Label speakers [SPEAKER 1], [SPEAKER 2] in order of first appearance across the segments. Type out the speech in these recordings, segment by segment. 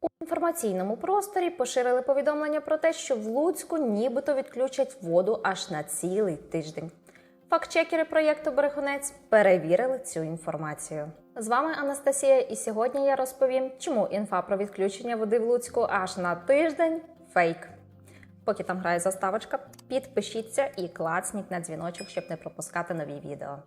[SPEAKER 1] У інформаційному просторі поширили повідомлення про те, що в Луцьку нібито відключать воду аж на цілий тиждень. Фактчекери проєкту Брехунець перевірили цю інформацію. З вами Анастасія, і сьогодні я розповім, чому інфа про відключення води в Луцьку аж на тиждень фейк. Поки там грає заставочка, підпишіться і клацніть на дзвіночок, щоб не пропускати нові відео.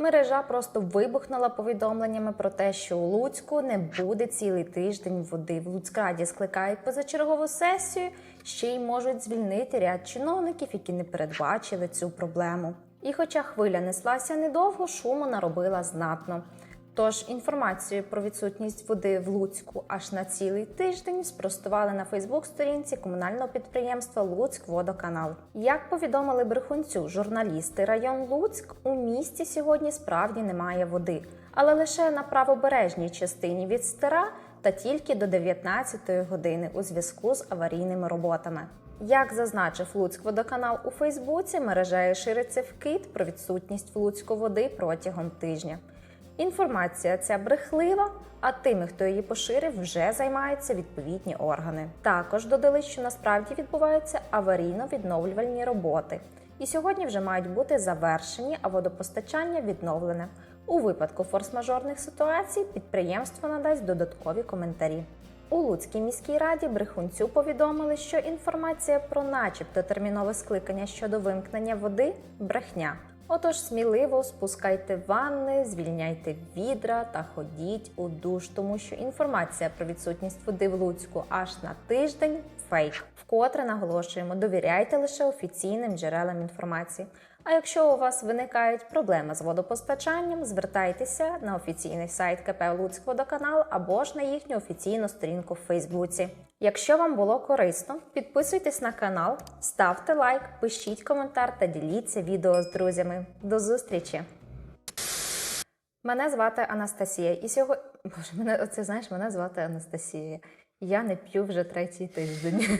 [SPEAKER 1] Мережа просто вибухнула повідомленнями про те, що у Луцьку не буде цілий тиждень води. В Луцькраді скликають позачергову сесію, ще й можуть звільнити ряд чиновників, які не передбачили цю проблему. І хоча хвиля неслася недовго, шуму наробила знатно. Тож інформацію про відсутність води в Луцьку аж на цілий тиждень спростували на Фейсбук-сторінці комунального підприємства Луцькводоканал. Як повідомили брехунцю журналісти, район Луцьк у місті сьогодні справді немає води, але лише на правобережній частині від стара та тільки до 19-ї години у зв'язку з аварійними роботами. Як зазначив Луцькводоканал у Фейсбуці, мережею шириться вкид про відсутність в Луцьку води протягом тижня. Інформація ця брехлива, а тими, хто її поширив, вже займаються відповідні органи. Також додали, що насправді відбуваються аварійно-відновлювальні роботи, і сьогодні вже мають бути завершені, а водопостачання відновлене. У випадку форс-мажорних ситуацій підприємство надасть додаткові коментарі. У Луцькій міській раді брехунцю повідомили, що інформація про начебто термінове скликання щодо вимкнення води брехня. Отож, сміливо спускайте ванни, звільняйте відра та ходіть у душ, тому що інформація про відсутність води в Луцьку аж на тиждень фейк. Вкотре наголошуємо, довіряйте лише офіційним джерелам інформації. А якщо у вас виникають проблеми з водопостачанням, звертайтеся на офіційний сайт КП Луцькводоканал або ж на їхню офіційну сторінку в Фейсбуці. Якщо вам було корисно, підписуйтесь на канал, ставте лайк, пишіть коментар та діліться відео з друзями. До зустрічі! Мене звати Анастасія, і сьогодні Боже, мене оце знаєш, мене звати Анастасія. Я не п'ю вже третій тиждень.